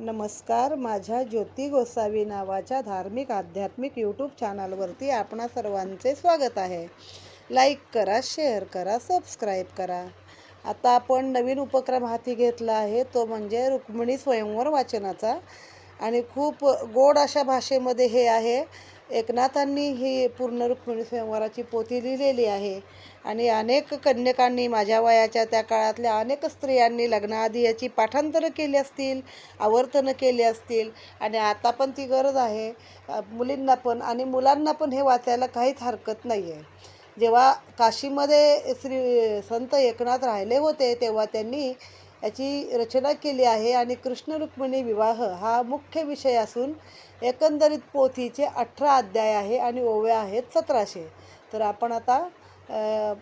नमस्कार. माझ्या ज्योती गोसावी नावाच्या धार्मिक आध्यात्मिक यूट्यूब चॅनलवरती आपणा सर्वांचे स्वागत आहे. लाईक करा शेअर करा सबस्क्राईब करा. आता आपण नवीन उपक्रम हाती घेतला आहे. तो म्हणजे रुक्मिणी स्वयंवर वाचनाचा. आणि खूप गोड अशा भाषेमध्ये हे आहे. एकनाथांनी ही पूर्ण रुक्मिणी स्वयंवराची पोथी लिहिलेली आहे. आणि अनेक कन्यकांनी माझ्या वयाच्या त्या काळातल्या अनेक स्त्रियांनी लग्नाआधी याची पाठांतरं केली असतील आवर्तनं केली असतील. आणि आता पण ती गरज आहे. मुलींना पण आणि मुलांना पण हे वाचायला काहीच हरकत नाही आहे जेव्हा काशीमध्ये श्री संत एकनाथ राहिले होते तेव्हा त्यांनी याची रचना केली आहे. आणि कृष्ण रुक्मिणी विवाह हा मुख्य विषय असून एकंदरीत पोथीचे अठरा अध्याय आहे आणि ओव्या आहेत सतराशे. तर आपण आता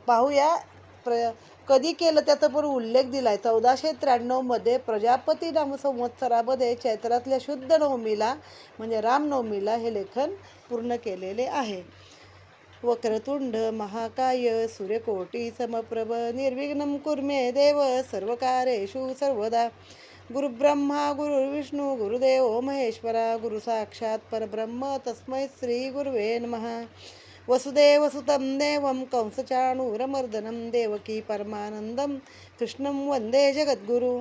पाहूया. प्र कधी केलं त्याचा पण उल्लेख दिला आहे चौदाशे त्र्याण्णवमध्ये प्रजापती नाम संवत्सरामध्ये चैत्रातल्या शुद्ध नवमीला म्हणजे रामनवमीला हे लेखन पूर्ण केलेले आहे. वक्रतुंड महाकाय सूर्यकोटी समप्रभ निर्विघ्नं कुर्मे देव सर्वकारेषु सर्वदा. गुरुब्रह्मा गुरुर्विष्णू गुरुदेव महेश्वरा गुरु साक्षात परब्रह्म तस्मै श्री गुरुवे नमः. वसुदेवसुतं देवं कंसचाणूरमर्दनं देवकी परमानन्दं कृष्णं वन्दे जगद्गुरु.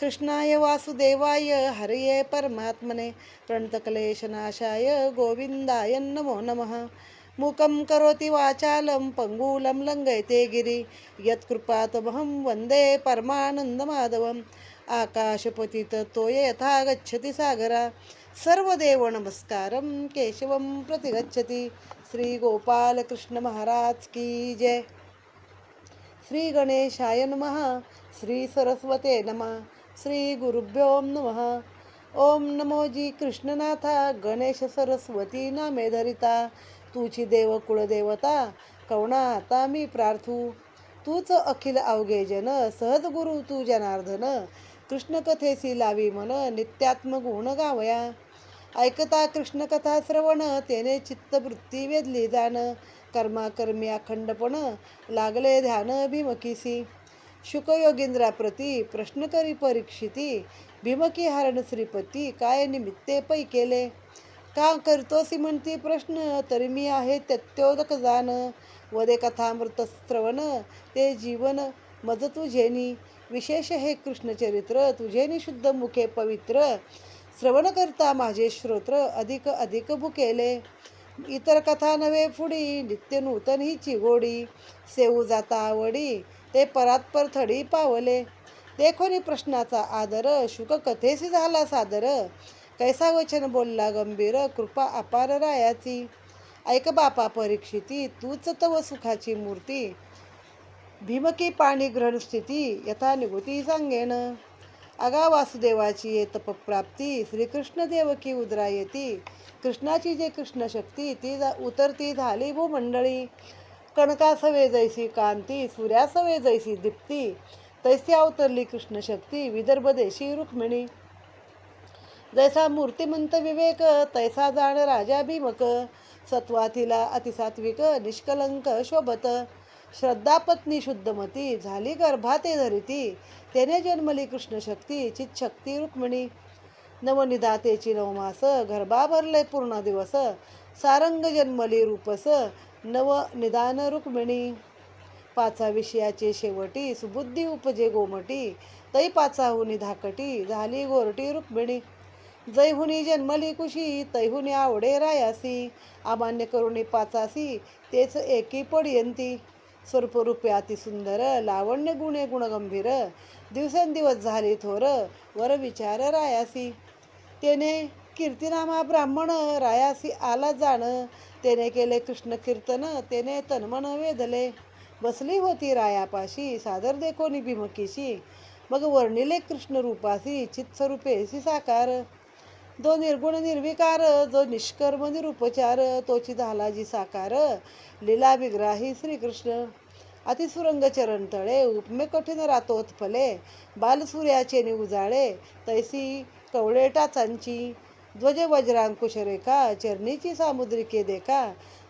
कृष्णाय वासुदेवाय हरये परमात्मने प्रणतक्लेशनाशाय गोविन्दाय नमो नमः. मूकं करोति वाचालं पङ्गूलं लङ्घयते गिरि यत्कृपातमहं वन्दे परमानन्दमाधवम्. आकाशपतितत्वय यथा गच्छति सागरा। सर्वदेव नमस्कारं केशवं प्रति गच्छति महाराज की जय। श्री गणेशाय नमः। श्री सरस्वते नमः। श्री गुरुभ्यो नमः। ओम नमो जी कृष्णनाथा। गणेश सरस्वती नामे धरिता। तुझी देव कुळदेवता कवणा आता मी प्रार्थू। तूच अखिल अवघे जन सहज गुरु तू जनार्दन। कृष्णकथेसी लावी मन नित्यात्म गुण गावया. ऐकता कृष्णकथा श्रवण तेने चित्तवृत्ती वेधली जाण. कर्माकर्मी अखंडपण लागले ध्यान भीमकीसी शुकयोगींद्राप्रती प्रश्न करी परीक्षिती. भीमकी हरण श्रीपती काय निमित्ते पै केले? का करतोसी म्हणती प्रश्न तरी मी आहे तत्योदक जाण. वदे कथामृत श्रवण ते जीवन मज तुझेनी विशेष हे कृष्णचरित्र तुझे निशुद्ध मुखे पवित्र. श्रवण करता माझे श्रोत्र अधिक अधिक भुकेले. इतर कथा नव्हे फुडी नित्य नूतन ही चिगोडी सेऊ जाता आवडी ते परात्पर थडी पावले. देखोनी प्रश्नाचा आदर शुक कथेसी झाला सादर. कैसा वचन बोलला गंभीर कृपा अपार रायाची. ऐक बापा परीक्षिती तूच तव सुखाची मूर्ती. भीमकी पाणीग्रहण स्थिती यथा निगुती सांगेन. अगा वासुदेवाची ये तपप्राप्ती श्रीकृष्ण देवकी उदरा येती कृष्णाची जे कृष्णशक्ती ती जा उतरती झाली भूमंडळी. कणकासवे जैसी कांती सूर्यासवे जैसी दीप्ती. तैसी अवतरली कृष्णशक्ती विदर्भ देशी रुक्मिणी. जैसा मूर्तिमंत विवेक तैसा जाण राजा भीमक. सत्वातीला अतिसात्विक निष्कलंक शोभत. श्रद्धापत्नी शुद्धमती झाली गर्भाते धरिती. तेने जन्मली कृष्ण शक्ती चितशक्ती रुक्मिणी. नवनिदातेची नवमास गर्भा भरले पूर्ण दिवस. सारंग जन्मली रूपस नव निदान रुक्मिणी. पाचा विषयाचे शेवटी सुबुद्धी उपजे गोमटी. तै पाचाहुनी धाकटी झाली गोरटी रुक्मिणी. जैहुनी जन्मली कुशी तैहुनी आवडे रायासी. अमान्य करुणी पाचासी तेच एकी पडयंती. स्वरूपरूपे अतिसुंदर लावण्य गुणे गुणगंभीर दिवसेंदिवस झाली थोर वर विचार रायासी. तेने कीर्तिनामा ब्राह्मण रायासी आला जाण तेने केले कृष्ण कीर्तन तेने तन्मन वेधले. बसली होती रायापाशी सादर देखोनी भीमकीशी मग वर्णिले कृष्ण रूपासी चित्स्वरूपेसी साकार. जो निर्गुण निर्विकार जो निष्कर्म निरुपचार तोची झाला जी साकार लीला विग्राही श्रीकृष्ण. अतिसुरंग चरण तळे उपमे कठीण रातोत फले बालसूर्याचे नि उजाळे तैसी कवळे टाचांची ध्वज वज्रांकुश रेखा चरणीची सामुद्रिके देखा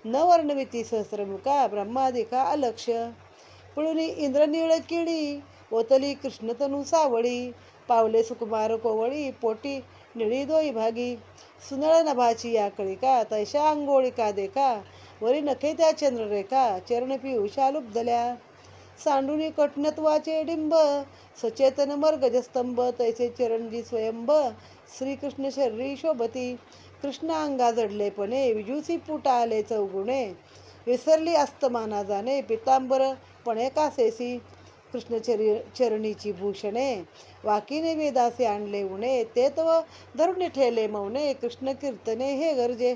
न वर्णविती सहस्रमुखा ब्रह्मादिका अलक्ष. पळुनी इंद्रनीळ किडी ओतली कृष्णतनू सावळी पावले सुकुमार कोवळी पोटी निळी दोई भागी सुनळ नभाची या कळिका तैशा आंघोळिका देखा वरी नखे त्या चंद्ररेखा चरण पियुषा लुब्धल्या सांडुनी कठनत्वाचे डिंब सचेतन मर्गजस्तंभ तैसे चरणजी स्वयंभ श्रीकृष्ण शरीरी शोभती कृष्ण अंगा जडलेपणे विजूसी पुटा आले चौगुणे विसरली अस्तमाना जाणे पितांबर पणे कासेसी कृष्णचरी चरणीची भूषणे वाकीने वेदासे आणले उणे ते तव धरुणी ठेले मौने कृष्ण कीर्तने हे गरजे.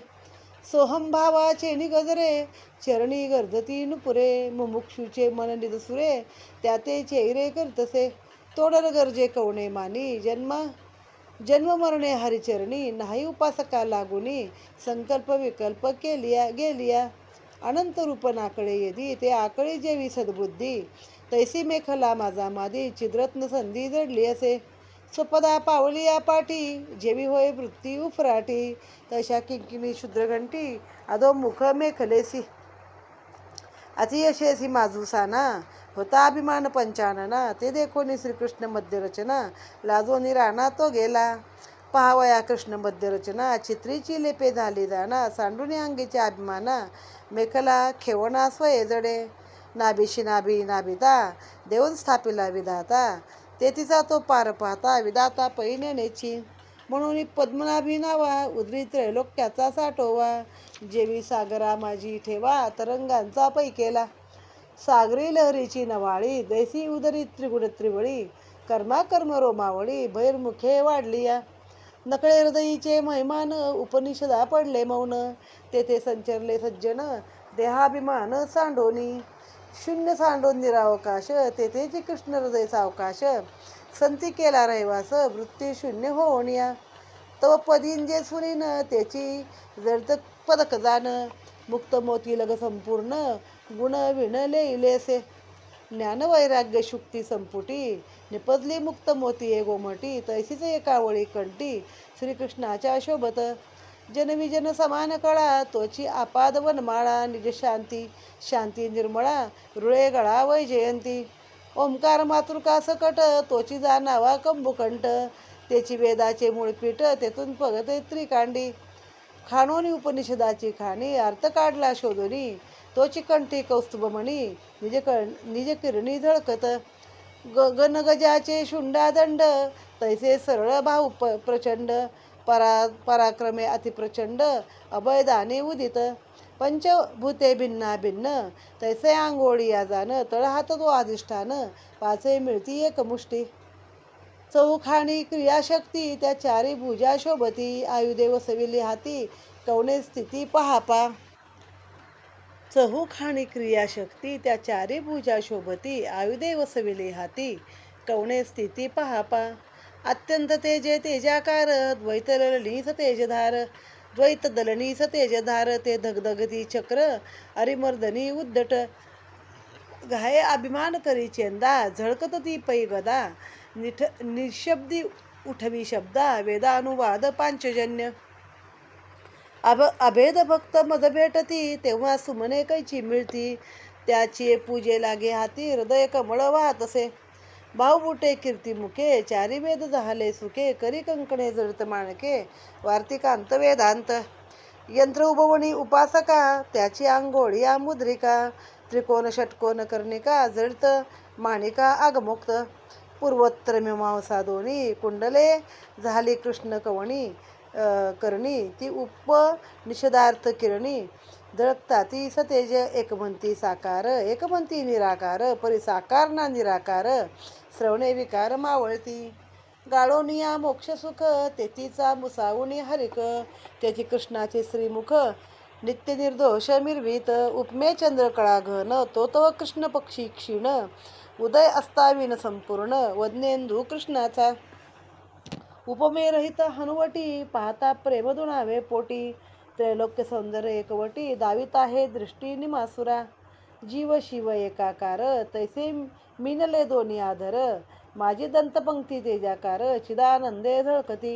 सोहम भावाचे गजरे चरणी गरजती नुपुरे मुमुक्षुचे मन निदसुरे त्या ते चेहरे करतसे. तोडर गरजे कवणे मानी जन्म जन्म मरणे हरिचरणी नाही उपासका लागुनी संकल्प विकल्प केलिया गेलिया. अनंत रूप नाकडे येदी ते आकळी जेवी सद्बुद्धी. तैसी मेखला माझा मादी चिद्रत्न संधी जडली असे. स्वपदा पावली या पाठी जेवी होय वृत्ती उफराटी. तशा किंकिणी शुद्रघंटी अदो मुख मेखलेसी अतियशेसी माजूसाना होता अभिमान पंचानना. ते देखोनी श्रीकृष्ण मध्यरचना लाजोनी राणा तो गेला. पहावया कृष्ण मध्यरचना चित्रीची लेपे झाली जाणा सांडुनी अंगीच्या अभिमाना मेखला खेवणा स्वये जडे. नाभीशी नाभी नाभिता देऊन स्थापिला विधाता. ते तिचा तो पार पाहता विधाता पै नेची. म्हणून पद्मनाभी नावा उदरी त्रैलोक्याचा साठोवा. जेवी सागरा माझी ठेवा तरंगांचा पै केला सागरी लहरीची नवाळी दैसी उदरी त्रिगुण त्रिवळी. कर्माकर्म रोमावळी भैरमुखे वाढली या नकळे हृदयीचे महिमान उपनिषदा पडले मौन. तेथे संचरले सज्जन देहाभिमान सांडोनी. शून्य सांडून निरावकाश तेथेची कृष्ण हृदय सावकाश संती केला रहिवास वृत्ती शून्य होणिया तव पदीन जे सुनीन त्याची जडत पदक जाण मुक्त मोती लग संपूर्ण गुण विण लेसे ज्ञान वैराग्य शुक्ती संपुटी निपजली मुक्त मोती ए गोमटी तैसीच एकावळी कंटी श्रीकृष्णाच्या शोभत. जनविजन समान कळा तोची आपाद वनमाळा निज शांती शांती निर्मळा रुळे गळा वै जयंती. ओंकार मातृका सकट तोची जाणावा कंबुकंठ त्याची वेदाचे मूळपीठ तेथून पगते त्रिकांडी. खाणोनी उपनिषदाची खाणी अर्थ काढला शोधोनी तोची कंठी कौस्तुभमणी निज क निज किरणी झळकत. ग गणगजाचे शुंडादंड तैसे सरळ भाऊ प प्रचंड. परा पराक्रमे अतिप्रचंड अभयदाने उदित. पंचभूते भिन्ना भिन्न तैसे आंघोळी या जाण तळहात तो अधिष्ठान पाचे मिळती एक मुष्टी. चौखाणी क्रियाशक्ती त्या चारी भुजा शोभती आयुदेव सविली हाती कवणे स्थिती पहापा चहूखाणी क्रियाशक्ती त्या चारी भुजा शोभती आयुदेव सविली हाती कवणे स्थिती पहापा अत्यंत तेजे तेजाकार द्वैतलनी तेजधार द्वैत दलनी तेजधार ते धगधगती चक्र अरिमर्दनी उद्धट. घाय अभिमान करी चेंदा झळकत ती पै गदा. निठ निशब्दी उठवी शब्दा वेदानुवाद पांचजन्य. अभ अभेद भक्त मद भेटती तेव्हा सुमने कैची मिळती. त्याची पूजे लागे हाती हृदय कमळ वाहत असे भाऊबुटे कीर्ती मुखे चारी वेद झाले सुखे करी कंकणे जळत माणके वार्तिकांत वेदांत यंत्र उभवणी उपासका त्याची आंघोळ या मुद्रिका त्रिकोण षटकोन कर्णिका जळत माणिका आगमुक्त पूर्वोत्तर मीमांसा दोन्ही कुंडले झाली कृष्ण कवणी करणी. ती उप निषदार्थ किरणी. दळकता ती सतेज एकमंती साकार. एकमंती निराकार. परी साकार ना निराकार. श्रवणे विकार मावळती. गाळोनिया मोक्ष सुख. तेथीचा मुसावुनी हरिक. त्याची कृष्णाचे श्रीमुख. नित्य निर्दोष मिरवीत उपमे चंद्रकळा घन तो तो कृष्ण पक्षी क्षीण. उदय अस्ताविन संपूर्ण. वज्ञेंदू कृष्णाचा उपमेरहित हनुवटी पाहता प्रेमदुणावे पोटी त्रैलोक्य सौंदर्य एकवटी दावित आहे दृष्टी निमासुरा. जीव शिव एकाकार तैसे मिनले दोन्ही आधर माझी दंतपंक्ती तेजाकार चिदानंदे झळकती.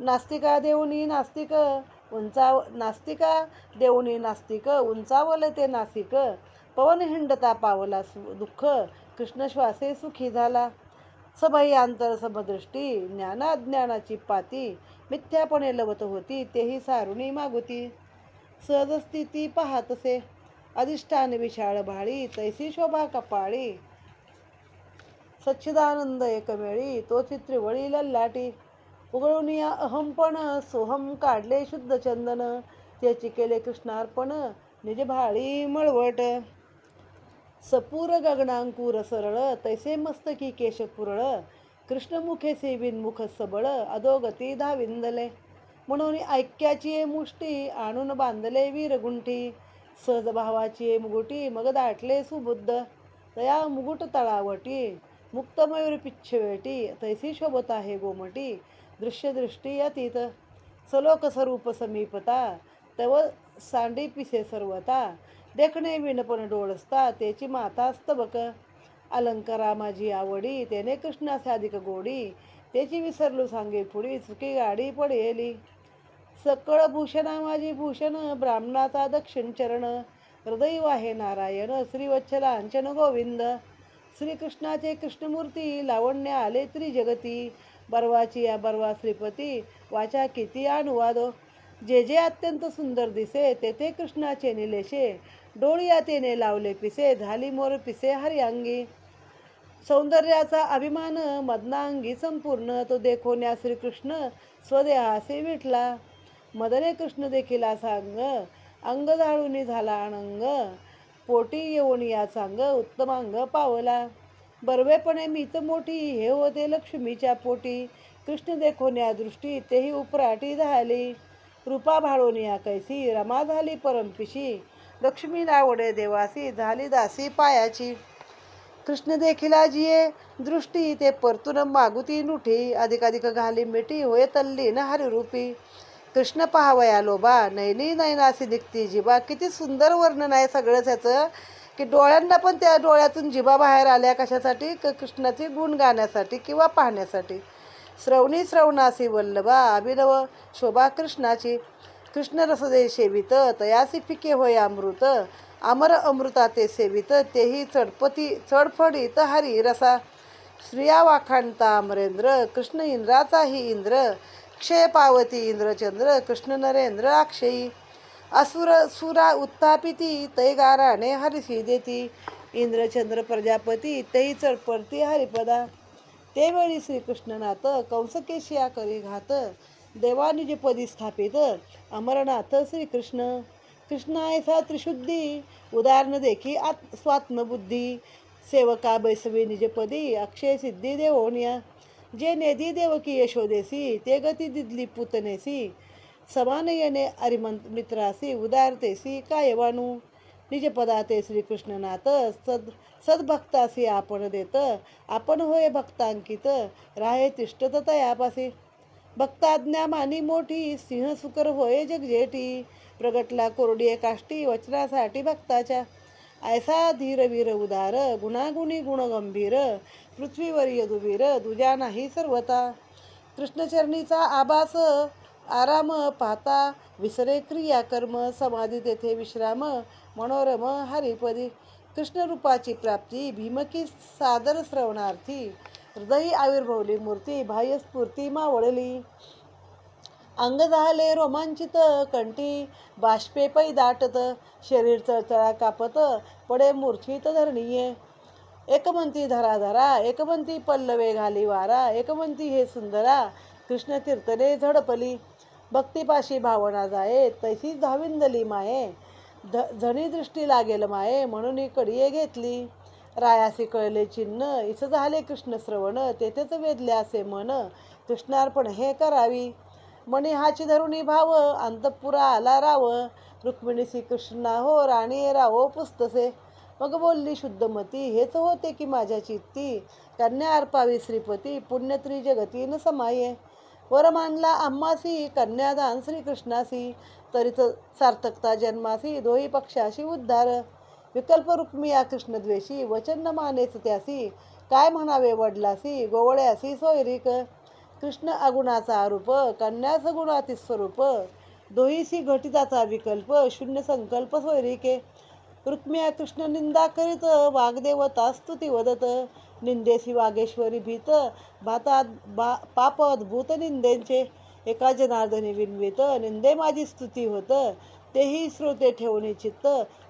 नास्तिका देऊनी नास्तिक उंचाव नास्तिका देऊनी नास्तिक उंचावले ते नासिक. पवन हिंडता पावला सु दुःख कृष्ण श्वासे सुखी झाला. सभई अंतर समदृष्टी ज्ञानाज्ञानाची पाती मिथ्यापणे लवत होती तेही सारुणी मागुती. सहजस्थिती पाहतसे. अधिष्ठान विशाळ भाळी तैसी शोभा कपाळी. सच्चिदानंद एकमेळी तो त्रिवळी लल्लाटी. उघळून या अहमपण सोहम काढले शुद्ध चंदन. त्याची केले कृष्णार्पण निज भाळी मळवट. सपूर गगनांकुर सरळ तैसे मस्तकी केश पुरळ कृष्णमुखे सेविन मुख सबळ अधोगती धाविंदले. म्हणून ऐक्याची मुष्टी आणून बांधले वीरगुंठी सहज भावाची मुगुटी मग दाटले सुबुद्ध. तया मुगुट तळावटी मुक्तमयूर पिच्छवेटी तैसी शोभत आहे गोमटी दृश्यदृष्टी अतीत. सलोक स्वरूप समीपता तव सांडी पिसे सर्वता देखणे विणपण डोळसता त्याची माता बक अलंकारा माझी आवडी त्याने कृष्णासे अधिक गोडी. त्याची विसरलो सांगे पुढी चुकी गाडी पडेली. सकळ भूषणा माझी भूषण ब्राह्मणाचा दक्षिण चरण. हृदय वाहे नारायण श्रीवत्सला गोविंद. श्रीकृष्णाचे कृष्णमूर्ती लावण्य आले त्रिजगती बर्वाची या बर्वा श्रीपती वाचा किती अनुवाद. जे जे अत्यंत सुंदर दिसे तेथे कृष्णाचे निलेशे. डोळीया तिने लावले पिसे झाली मोर पिसे हरियांगी. सौंदर्याचा अभिमान मदनांगी संपूर्ण तो देखोन्या श्रीकृष्ण स्वदेहासे विटला मदने कृष्ण देखील सांग अंग झाळूनी झाला अनंग पोटी येऊन या सांग उत्तमांग पावला. बर्वेपणे मीच मोठी हे होते लक्ष्मीच्या पोटी. कृष्ण देखोन्या दृष्टी तेही उपराटी झाली. रूपा भाळून या कैसी रमा झाली परमपिशी. लक्ष्मी नावडे देवासी झाली दासी पायाची. कृष्ण देखिला जिये दृष्टी ते परतून मागुती नुठी अधिकाधिक घाली मिठी होय तल्ली न हरिरूपी कृष्ण पाहावया लोबा नैनी नैनासी निघती जिबा किती सुंदर वर्णन आहे सगळंच ह्याचं की डोळ्यांना पण त्या डोळ्यातून जिबा बाहेर आल्या कशासाठी? क कृष्णाचे गुण गाण्यासाठी किंवा पाहण्यासाठी. श्रवणी श्रवणासी वल्लभा अभिनव शोभा कृष्णाची. कृष्णरसदे सेवित तयासी फिके होय अमृत अमर अमृता ते सेवित तेही चडपती चडफडीत हरी रसा. श्रिया वाखाणता अमरेंद्र कृष्ण इंद्राचाही इंद्र क्षय पावती इंद्रचंद्र कृष्ण नरेंद्र अक्षयी. असुर सुरा उत्तापिती तैगाराने हरिसी देती. इंद्रचंद्र प्रजापती तै चडपडती हरिपदा. तेवेळी श्रीकृष्णनाथ कंसकेशिया करी घात. देवानिजपदी स्थापित अमरनाथ श्रीकृष्ण. कृष्ण ऐसा त्रिशुद्धी उदाहरण देखी आत् स्वात्मबुद्धी. सेवका बैसवी निजपदी अक्षय सिद्धी देवोण्या जे नेदी देवकी यशोदेसी ते गती दिदली पुतनेसी. समान येणे अरिमंत मित्रासी उदारतेसी कायवाणू. निजपदा ते श्रीकृष्णनाथ सद सद्भक्तासी आपण देत आपण होय भक्तांकित. राहे तिष्ठत तयापासी. भक्ताज्ञा मानी मोठी सिंह सुकर होय जगजेठी. प्रगटला कोरडी काष्टी वचनासाठी भक्ताच्या. ऐसा धीरवीर उदार गुणागुणी गुणगंभीर. पृथ्वीवर यदुवीर दुजा नाही सर्वता कृष्णचरणीचा आभास आराम पाहता. विसरे क्रिया कर्म समाधी तेथे विश्राम. मनोरम हरिपदी. कृष्णरूपाची प्राप्ती भीमकी सादर श्रवणार्थी. हृदयी आविर्भवली मूर्ती बाह्यस्फूर्ती मावळली. अंग झाले रोमांचित कंठी बाष्पे पै दाटत शरीर चळचळा कापत पडे मूर्छित धरणीये. एकमंती धरा धरा एकमंती पल्लवे घाली वारा एकमंती हे सुंदरा कृष्ण कीर्तने झडपली. भक्तिपाशी भावना जाये तैशीच धाविंदली माये. ध झणी दृष्टी लागेल माये म्हणून कडिये घेतली. रायासी कळले चिन्ह इस झाले कृष्ण श्रवण तेथेच वेदले असे मन कृष्णार्पण हे करावी. मणी हाची धरुणी भाव अंतपुरा आला राव रुक्मिणीसी कृष्णा हो राणी राहो पुस्तसे. मग बोलली शुद्धमती हेच होते की माझ्या चित्ती कन्या अर्पावी श्रीपती पुण्यत्री जगतीन समाये. वर मानला आम्हासी कन्यादान श्रीकृष्णासी तरीच सार्थकता जन्मासी दोही पक्षाशी उद्धार. विकल्प रुक्मिया कृष्णद्वेषी वचन न मानेच त्यासी काय म्हणावे वडलासी गोवळ्यासी सोयरीक. कृष्ण अगुणाचा आरोप कन्यास सगुणाती स्वरूप दोहीसी घटिताचा विकल्प शून्य संकल्प सोयरिके. रुक्मिया कृष्ण निंदा करीत वाग्देवता स्तुती वदत निंदेसी वागेश्वरी भीत भाता बा पाप अद्भुत निंदेंचे. एका जनार्दनी विनवित निंदे माझी स्तुती होत तेही श्रोते ठेवणे चित्त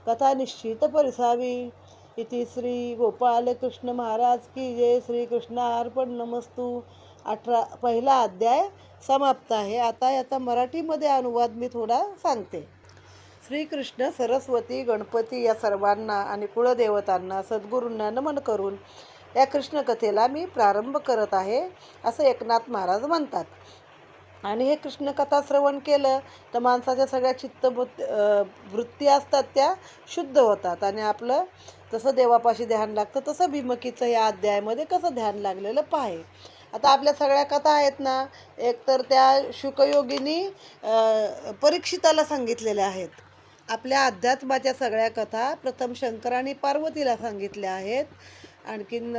कथा निश्चित परिसावी. इति श्री गोपाल कृष्ण महाराज की जय. श्रीकृष्ण अर्पण नमस्तू. अठरा पहिला अध्याय समाप्त आहे. आता याचा मराठीमध्ये अनुवाद मी थोडा सांगते. श्रीकृष्ण सरस्वती गणपती या सर्वांना आणि कुळदेवतांना सद्गुरूंना नमन करून या कृष्णकथेला मी प्रारंभ करत आहे असं एकनाथ महाराज म्हणतात. आणि हे कृष्णकथा श्रवण केलं तर माणसाच्या सगळ्या चित्त वृत्ती असतात त्या शुद्ध होतात. आणि आपलं जसं देवापाशी ध्यान लागतं तसं भीमकीचं या अध्यायामध्ये कसं ध्यान लागलेलं पाहे. आता आपल्या सगळ्या कथा आहेत ना एकतर त्या शुकयोगिनी परीक्षिताला सांगितलेल्या आहेत. आपल्या अध्यात्माच्या सगळ्या कथा प्रथम शंकर आणि पार्वतीला सांगितल्या आहेत. आणखीन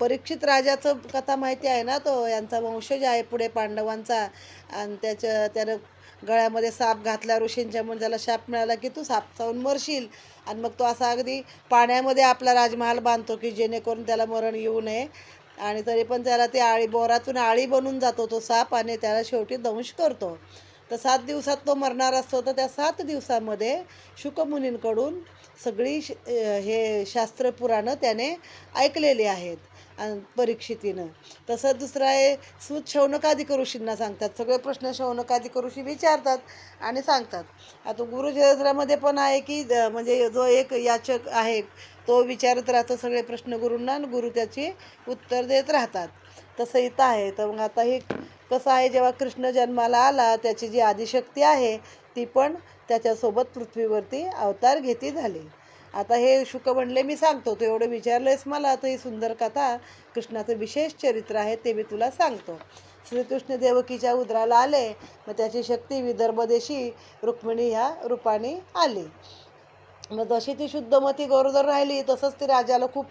परीक्षित राजाचं कथा माहिती आहे ना तो यांचा वंशज आहे पुढे पांडवांचा आणि त्याच्या त्यानं गळ्यामध्ये साप घातला ऋषींच्या म्हणून त्याला शाप मिळाला की तू साप चावून मरशील. आणि मग तो असा अगदी पाण्यामध्ये आपला राजमहाल बांधतो की जेणेकरून त्याला मरण येऊ नये. आणि तरी पण त्याला ते आळी बोरातून आळी बनून जातो तो साप आणि त्याला शेवटी दंश करतो. तर सात दिवसात तो मरणार असतो. तर त्या सात दिवसामध्ये शुकमुनींकडून सगळी श हे शास्त्रपुराणं त्याने ऐकलेली आहेत. आणि परीक्षितीनं. तसं दुसरं आहे सूत शौनकादिक ऋषींना सांगतात. सगळे प्रश्न शौनकादिक ऋषी विचारतात आणि सांगतात. आता गुरुचरित्रामध्ये पण आहे की द- म्हणजे जो एक याचक आहे तो विचारत राहतो सगळे प्रश्न गुरूंना आणि गुरु त्याची उत्तर देत राहतात. तसं इथं आहे. तर मग आता हे कसं आहे जेव्हा कृष्ण जन्माला आला त्याची जी आदिशक्ती आहे ती पण त्याच्यासोबत पृथ्वीवरती अवतार घेती झाली. आता हे शुक म्हणले मी सांगतो. तू एवढं विचारलंयस मला तर ही सुंदर कथा कृष्णाचं विशेष चरित्र आहे ते मी तुला सांगतो. श्रीकृष्ण देवकीच्या उदराला आले मग त्याची शक्ती विदर्भदेशी रुक्मिणी ह्या रूपाने आली. मग जशी ती शुद्धमती गरोदर राहिली तसंच ती राजाला खूप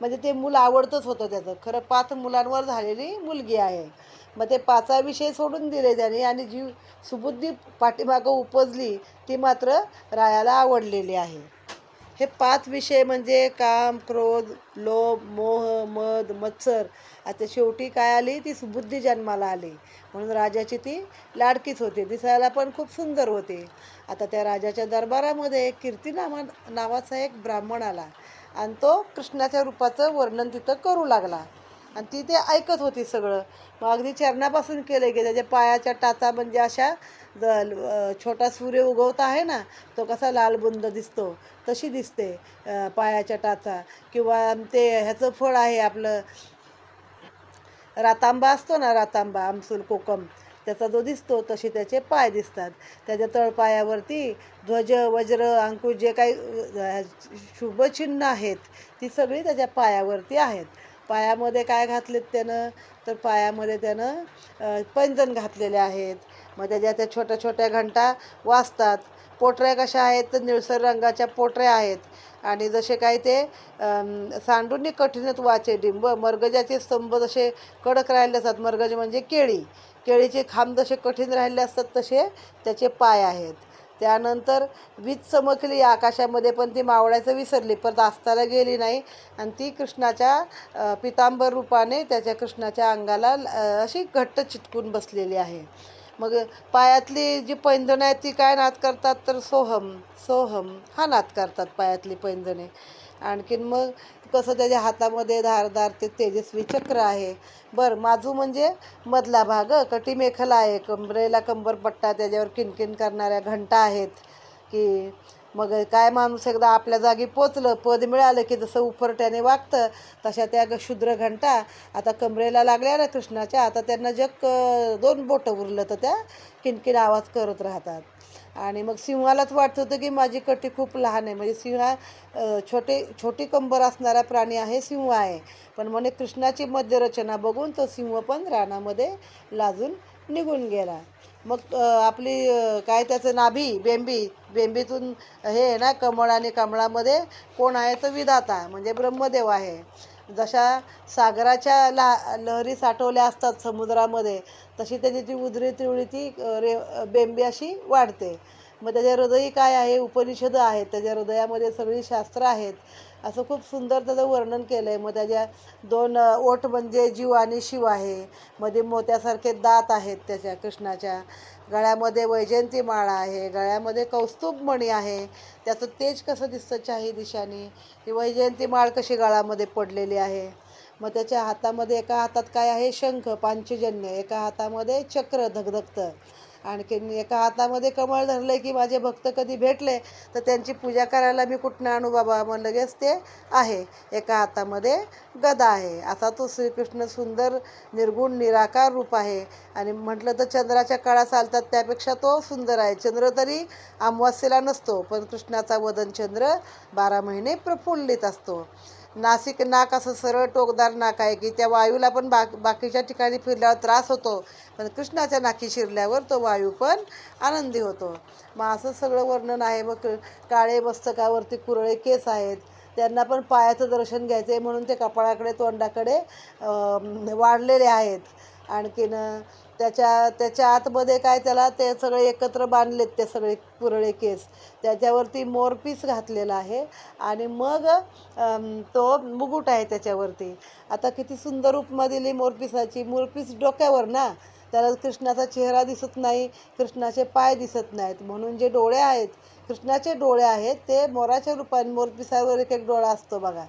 म्हणजे ते मूल आवडतंच होतं त्याचं. खरं पाच मुलांवर झालेली मुलगी आहे. मग ते पाचा विषय सोडून दिले त्याने आणि जी सुबुद्धी पाठीमागं उपजली ती मात्र रायाला आवडलेली आहे. हे पाच विषय म्हणजे काम क्रोध लोभ मोह मद मत्सर आता शेवटी काय आली? ती सुबुद्धी जन्माला आली. म्हणून राजाची ती लाडकीच होती. दिसायला पण खूप सुंदर होती. आता त्या राजाच्या दरबारामध्ये एक नावाचा एक ब्राह्मण आला आणि तो कृष्णाच्या रूपाचं वर्णन तिथं करू लागला. आणि ती ते ऐकत होती सगळं. मग अगदी चरणापासून केलं की त्याच्या पायाच्या टाचा म्हणजे अशा ज छोटा सूर्य उगवता आहे ना तो कसा लालबुंद दिसतो तशी दिसते पायाच्या टाचा. किंवा ते ह्याचं फळ आहे आपलं रातांबा असतो ना रातांबा आमसूल कोकम. त्याचा जो दिसतो तसे त्याचे पाय दिसतात. त्याच्या तळपायावरती ध्वज वज्र अंकुश जे काही शुभचिन्ह आहेत ती सगळी त्याच्या पायावरती आहेत. पायामध्ये काय घातलेत त्यानं? तर पायामध्ये त्यानं पैंजण घातलेले आहेत. मग त्याच्या त्या छोट्या छोट्या घंटा वाजतात. पोटऱ्या कशा आहेत? तर निळसर रंगाच्या पोटऱ्या आहेत. आणि जसे काय ते सांडूनी कठीणत वाचे डिंब मरगजाचे स्तंभ जसे कडक राहिले असतात. मरगज म्हणजे केळी. केळीचे खांब जसे कठीण राहिले असतात तसे त्याचे पाय आहेत. त्यानंतर वीज चमकली आकाशामध्ये पण ती मावळायचं विसरली परत आस्ताला गेली नाही. आणि ती कृष्णाच्या पितांबर रूपाने त्याच्या कृष्णाच्या अंगाला अशी घट्ट चिटकून बसलेली आहे. मग पायातली जी पैंजणं आहेत ती काय नाद करतात? तर सोहम सोहम हा नाद करतात पायातली पैंजणे. आणखीन मग कसं त्याच्या हातामध्ये धारदार ते तेजस्वी चक्र आहे. बरं माजू म्हणजे मधला भाग कटी मेखला आहे कंबरेला कंबरपट्टा त्याच्यावर किनकिन करणाऱ्या घंटा आहेत. की मग काय माणूस एकदा आपल्या जागी पोचलं पद मिळालं की जसं उफरट्याने वागतं तशा त्या ग- घंटा आता कमरेला लागल्या ना कृष्णाच्या आता त्यांना जग दोन बोटं उरलं तर त्या किनकिन आवाज करत राहतात. आणि मग सिंहालाच वाटत होतं की माझी कटी खूप लहान आहे. म्हणजे सिंहा छोटे छोटी कंबर असणारा प्राणी आहे सिंह आहे. पण म्हणे कृष्णाची मध्यरचना बघून तो सिंह पण रानामध्ये लाजून निघून गेला. मग आपली काय त्याचं नाभी बेंबी बेंबीतून हे आहे ना कमळ आणि कमळामध्ये कोण आहे तर विधाता म्हणजे ब्रह्मदेव आहे. जशा सागराच्या ला लहरी साठवल्या असतात समुद्रामध्ये तशी त्याची ती उदरी तिवळी ती रे बेंबी अशी वाढते. मग त्याच्या हृदयी काय आहे? उपनिषद आहेत. त्याच्या हृदयामध्ये सगळी शास्त्र आहेत. असं खूप सुंदर त्याचं वर्णन केलं आहे मग त्याच्या दोन ओठ म्हणजे जीव आणि शिव आहे. मध्ये मोत्यासारखे दात आहेत त्याच्या कृष्णाच्या. गळ्यामध्ये वैजयंती माळा आहे गळ्यामध्ये कौस्तुभमणी आहे. त्याचं तेज कसं दिसतं चाही दिशाने? ती वैजयंती माळ कशी गळामध्ये पडलेली आहे? मग त्याच्या हातामध्ये एका हातात काय आहे? शंख पांचजन्य. एका हातामध्ये चक्र धगधगतं. आणखीन एका हातामध्ये कमळ धरलं की माझे भक्त कधी भेटले तर त्यांची पूजा करायला मी कुठनं आणू बाबा? मग लगेच ते आहे. एका हातामध्ये गदा आहे. असा तो श्रीकृष्ण सुंदर निर्गुण निराकार रूप आहे. आणि म्हटलं तर चंद्राच्या काळा चालतात त्यापेक्षा तो सुंदर आहे. चंद्र तरी अमावास्येला नसतो पण कृष्णाचा वदन चंद्र बारा महिने प्रफुल्लित असतो. नासिक नाक असं सरळ टोकदार नाक आहे की त्या वायूला पण बा बाकीच्या ठिकाणी फिरल्यावर त्रास होतो. पण कृष्णाच्या नाकी शिरल्यावर तो वायू पण आनंदी होतो. मग असं सगळं वर्णन आहे. मग क- काळे मस्तकावरती कुरळे केस आहेत. त्यांना पण पायाचं दर्शन घ्यायचं आहे म्हणून ते कपाळाकडे तोंडाकडे वाढलेले आहेत. आणखीन त्याच्या त्याच्या आतमध्ये काय त्याला ते सगळे एकत्र बांधलेत ते सगळे कुरळे केस. त्याच्यावरती मोरपीस घातलेला आहे. आणि मग तो मुगुट आहे त्याच्यावरती. आता किती सुंदर उपमा दिली मोरपिसाची मोरपीस डोक्यावर ना. त्याला कृष्णाचा चेहरा दिसत नाही कृष्णाचे पाय दिसत नाहीत. म्हणून जे डोळे आहेत कृष्णाचे डोळे आहेत ते मोराच्या रूपाने मोरपिसावर एक एक डोळा असतो बघा.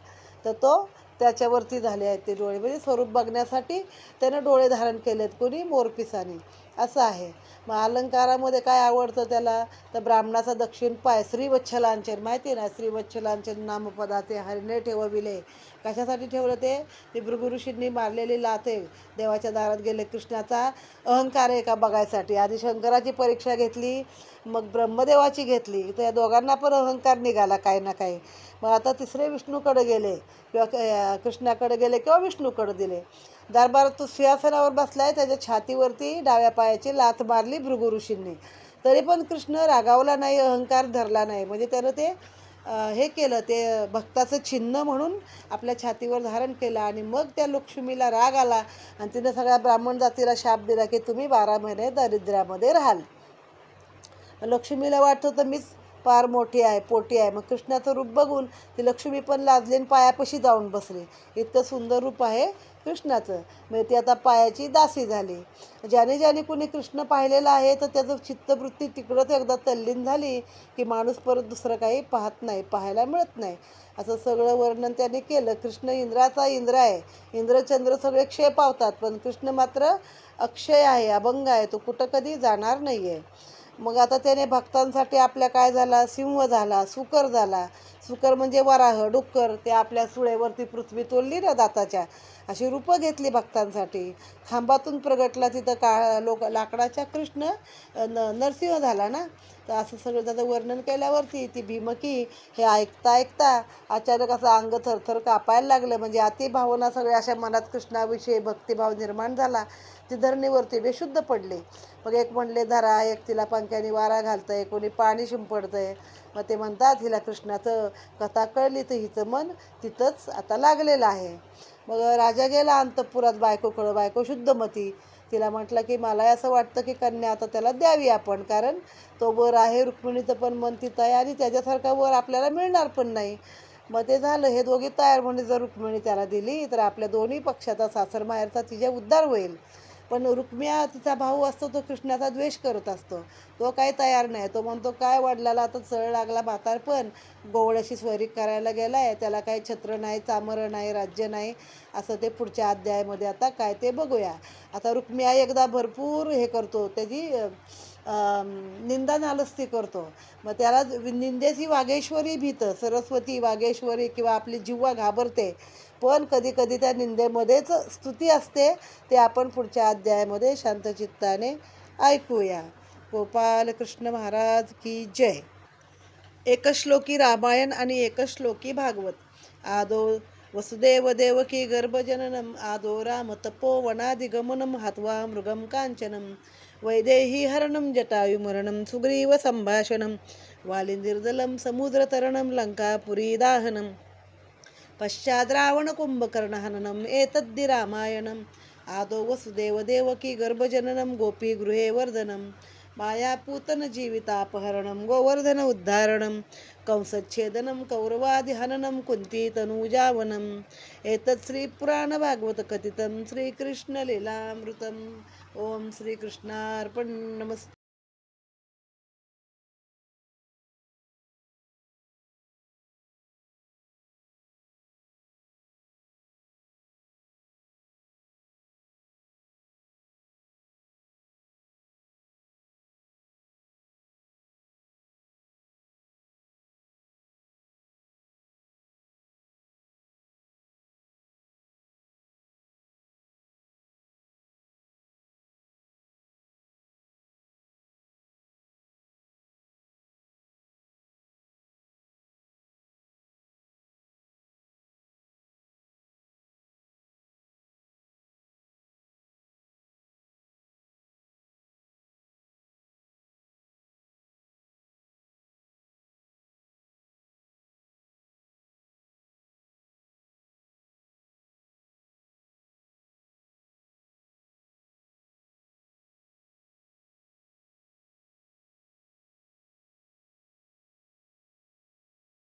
तर तो त्याच्यावरती झाले आहेत ते डोळे. म्हणजे स्वरूप बघण्यासाठी त्यानं डोळे धारण केलेत कोणी? मोरपिसाने. असं आहे. मग अलंकारामध्ये काय आवडतं त्याला? तर ब्राह्मणाचा दक्षिण पाय श्रीवच्छलांचन माहिती आहे ना? श्रीवच्छलांचन नामपदाचे हरिणे ठेवविले. कशासाठी ठेवलं ते? ते भृगुऋषींनी मारलेली लाथे. देवाच्या दारात गेले कृष्णाचा अहंकार आहे का बघायसाठी? आधी शंकराची परीक्षा घेतली मग ब्रह्मदेवाची घेतली. तर या दोघांना पण अहंकार निघाला काही ना काही. मग आता तिसरे विष्णूकडे गेले किंवा क- कृष्णाकडे गेले किंवा विष्णूकडे दिले. दरबारात तो सिंहासनावर बसलाय त्याच्या छातीवरती डाव्या पायाची लाथ मारली भृगु ऋषींनी. तरी पण कृष्ण रागावला नाही अहंकार धरला नाही. म्हणजे त्यानं ते हे केलं ते भक्ताचं चिन्ह म्हणून आपल्या छातीवर धारण केलं आणि मग त्या लक्ष्मीला राग आला आणि तिनं सगळ्या ब्राह्मण जातीला शाप दिला की तुम्ही बारा महिने दारिद्र्यामध्ये राहाल. लक्ष्मीला वाटत होतं मीच फार मोठी आहे पोटी आहे. मग कृष्णाचं रूप बघून ती लक्ष्मी पण लाजली आणि पायापाशी जाऊन बसली. इतकं सुंदर रूप आहे कृष्णाचं. म्हणजे ती आता पायाची दासी झाली. ज्याने ज्याने कुणी कृष्ण पाहिलेला आहे तर त्याचं चित्तवृत्ती तिकडंच एकदा तल्लीन झाली की माणूस परत दुसरं काही पाहत नाही पाहायला मिळत नाही. असं सगळं वर्णन त्याने केलं. कृष्ण इंद्राचा इंद्र आहे. इंद्रचंद्र सगळे क्षय पावतात पण कृष्ण मात्र अक्षय आहे अभंग आहे. तो कुठं कधी जाणार नाही आहे मग आता त्याने भक्तांसाठी आपल्या काय झाला? सिंह झाला सुकर झाला. सुकर म्हणजे वराह डुक्कर. ते आपल्या सुळेवरती पृथ्वी तोलली ना दाताच्या. अशी रूपं घेतली भक्तांसाठी. खांबातून प्रगटला तिथं का लोक लाकडाच्या कृष्ण न नरसिंह झाला ना? तर असं सगळं त्याचं वर्णन केल्यावरती ती भीमकी हे ऐकता ऐकता अचानक असं अंग थरथर कापायला लागलं. म्हणजे अतिभावना सगळ्या अशा मनात कृष्णाविषयी भक्तिभाव निर्माण झाला. ती धरणीवरती बेशुद्ध पडली. मग एक म्हणले धरा एक तिला पंख्याने वारा घालतंय कोणी पाणी शिंपडतंय. मग ते म्हणतात हिला कृष्णाचं कथा कळली तर हिचं मन तिथंच आता लागलेलं आहे. मग राजा गेला अंतपुरात बायकोकडं बायको शुद्धमती तिला म्हटलं की मला असं वाटतं की कन्या आता त्याला द्यावी आपण कारण तो वर आहे रुक्मिणीचं पण मन तिथं आहे आणि त्याच्यासारखा वर आपल्याला मिळणार पण नाही. मग ते झालं हे दोघी तयार म्हणजे जर रुक्मिणी त्याला दिली तर आपल्या दोन्ही पक्षाचा सासर माहेरचा तिच्या उद्धार होईल. पण रुक्मिया तिचा भाऊ असतो तो कृष्णाचा द्वेष करत असतो. तो काही तयार नाही. तो म्हणतो काय वडिलाला आता चळ लागला म्हातार पण. गोवळ्याशी स्वैरिक करायला गेला आहे त्याला काही छत्र नाही चामरं नाही राज्य नाही. असं ते पुढच्या अध्यायामध्ये आता काय ते बघूया. आता रुक्मिया एकदा भरपूर हे करतो. त्याची निंदा नालस्ती करतो. मग त्याला निंदेची वागेश्वरी भीत. सरस्वती वागेश्वरी किंवा आपली जिव्हा घाबरते. पण कधी कधी त्या निंदेमध्येच स्तुती असते. ते आपण पुढच्या अध्यायामध्ये शांतचित्ताने ऐकूया. गोपाल कृष्ण महाराज की जय. एकश्लोकी रामायण आणि एकश्लोकी भागवत. आदो वसुदेव देवकी गर्भजननम आदो राम तपोवनादिगमनम हात्वा मृगम कांचनम वैदेही हरणं जटायुमरणं सुग्रीव संभाषणं वालिंदिर्दलं समुद्रतरणं लङ्कापुरी दाहनं पश्चात् रावणकुम्भकर्णहननम् एतद्धि रामायणम्। आदौ वसुदेव देवकी गर्भजननं गोपीगृहे वर्धनं मायापूतन जीवितापहरणं गोवर्धन उद्धारणं कंसच्छेदनं कौरवादिहननं कुन्तीतनूजावनम् एतत् श्रीपुराणभागवतकथितं श्रीकृष्णलीलामृतम्। ॐ श्रीकृष्णार्पण्णमस्